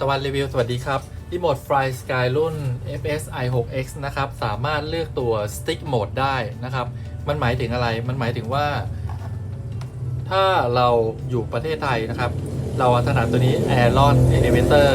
ตะวันรีวิวสวัสดีครับ ที่โหมด Fly Sky รุ่น FSI 6X นะครับ สามารถเลือกตัว Stick Mode ได้นะครับ มันหมายถึงอะไร มันหมายถึงว่า ถ้าเราอยู่ประเทศไทยนะครับ เราถนัดตัวนี้ Aeron Elevator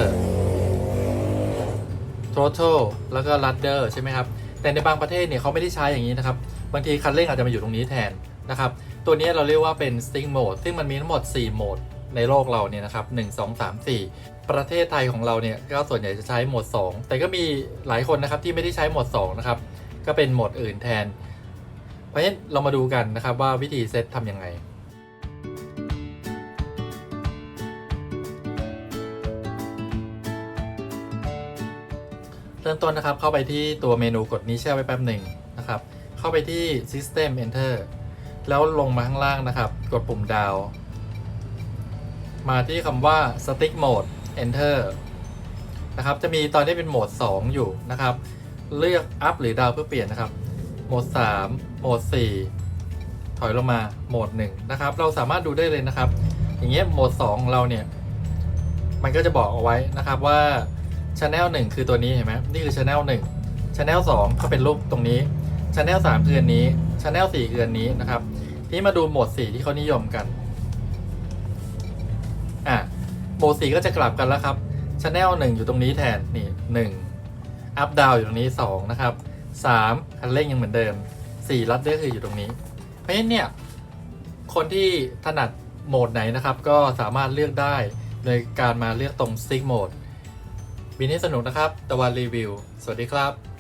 Throttle แล้วก็ Rudder ใช่ไหมครับ แต่ในบางประเทศเนี่ยเขาไม่ได้ใช้อย่างนี้นะครับ บางทีคันเร่งอาจจะมาอยู่ตรงนี้แทนนะครับ ตัวนี้เราเรียกว่าเป็น Stick Mode ซึ่งมันมีทั้งหมด 4 โหมด ในโลกเราเนี่ยนะครับ1 2 3 4ประเทศไทยของเราเนี่ยก็ส่วนใหญ่จะใช้โหมด2 แต่ก็มีหลายคนนะครับที่ไม่ได้ใช้โหมด2นะครับก็เป็นโหมดอื่นแทน เพราะฉะนั้นเรามาดูกันนะครับว่าวิธีเซตทำยังไงเริ่มต้นนะครับเข้าไปที่ตัวเมนูกดนี้แช่ไว้แป๊บหนึ่งนะครับ เข้าไปที่ System Enter แล้วลงมาข้างล่างนะครับ กดปุ่มดาว มาที่คำว่า Stick Mode Enter นะครับ จะมีตอนนี้เป็นโหมด 2 อยู่นะครับ เลือก Up หรือดาวเพื่อเปลี่ยนนะครับ โหมด 3 โหมด 4 ถอยลงมา โหมด 1 นะครับ เราสามารถดูได้เลยนะครับ อย่างเงี้ย โหมด 2 เราเนี่ย มันก็จะบอกเอาไว้นะครับว่า Channel 1 คือตัวนี้เห็นไหมนี่คือ Channel 1 Channel 2 ก็เป็นรูปตรงนี้ Channel 3 คืออันนี้ Channel 4 คืออันนี้นะครับ ทีนี้มาดูโหมด 4 ที่เขานิยมกัน โหมด4ก็จะกลับกันแล้วครับ Channel 1อยู่ตรงนี้แทนนี่1 Up Down อยู่ตรงนี้ 2 นะครับ 3 คันเร่งยังเหมือนเดิม 4 รัดได้คืออยู่ตรงนี้ เพราะฉะนั้นเนี่ย คนที่ถนัดโหมดไหนนะครับ ก็สามารถเลือกได้โดยการมาเลือกตรง Stick Mode บินให้สนุกนะครับ ตะวันรีวิว สวัสดีครับ